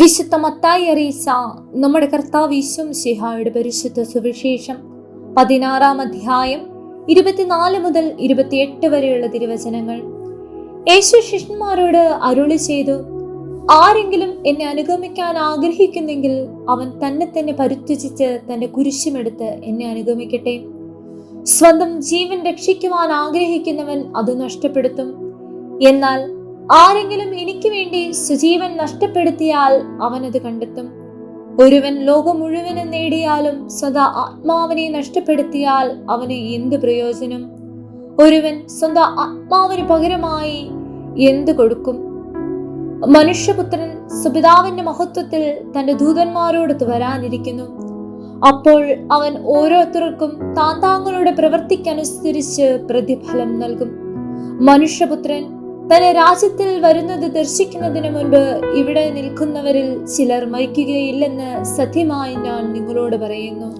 വിശുദ്ധ മത്തായി അറിയിച്ച നമ്മുടെ കർത്താവ് ഈശ്വം സിഹായുടെ പരിശുദ്ധ സുവിശേഷം പതിനാറാം അധ്യായം ഇരുപത്തിനാല് മുതൽ ഇരുപത്തിയെട്ട് വരെയുള്ള തിരുവചനങ്ങൾ. യേശു ശിഷ്യന്മാരോട് അരുളി ചെയ്തു ആരെങ്കിലും എന്നെ അനുഗമിക്കാൻ ആഗ്രഹിക്കുന്നെങ്കിൽ അവൻ തന്നെ തന്നെ പരുത്യജിച്ച് തന്റെ കുരിശുമെടുത്ത് എന്നെ അനുഗമിക്കട്ടെ. സ്വന്തം ജീവൻ രക്ഷിക്കുവാൻ ആഗ്രഹിക്കുന്നവൻ അത് നഷ്ടപ്പെടുത്തും. എന്നാൽ ആരെങ്കിലും എനിക്ക് വേണ്ടി സുജീവൻ നഷ്ടപ്പെടുത്തിയാൽ അവനത് കണ്ടെത്തും. ഒരുവൻ ലോകം മുഴുവനും നേടിയാലും സ്വന്തം ആത്മാവിനെ നഷ്ടപ്പെടുത്തിയാൽ അവന് എന്ത് പ്രയോജനം? ഒരുവൻ സ്വന്തം ആത്മാവിന് പകരമായി എന്ത് കൊടുക്കും? മനുഷ്യപുത്രൻ സുപിതാവിന്റെ മഹത്വത്തിൽ തന്റെ ദൂതന്മാരോടൊത്ത് വരാനിരിക്കുന്നു. അപ്പോൾ അവൻ ഓരോരുത്തർക്കും താന്താങ്ങളുടെ പ്രവൃത്തിക്കനുസരിച്ച് പ്രതിഫലം നൽകും. മനുഷ്യപുത്രൻ തന്റെ രാജ്യത്തിൽ വരുന്നത് ദർശിക്കുന്നതിന് മുൻപ് ഇവിടെ നിൽക്കുന്നവരിൽ ചിലർ മരിക്കുകയില്ലെന്ന് സത്യമായി ഞാൻ നിങ്ങളോട് പറയുന്നു.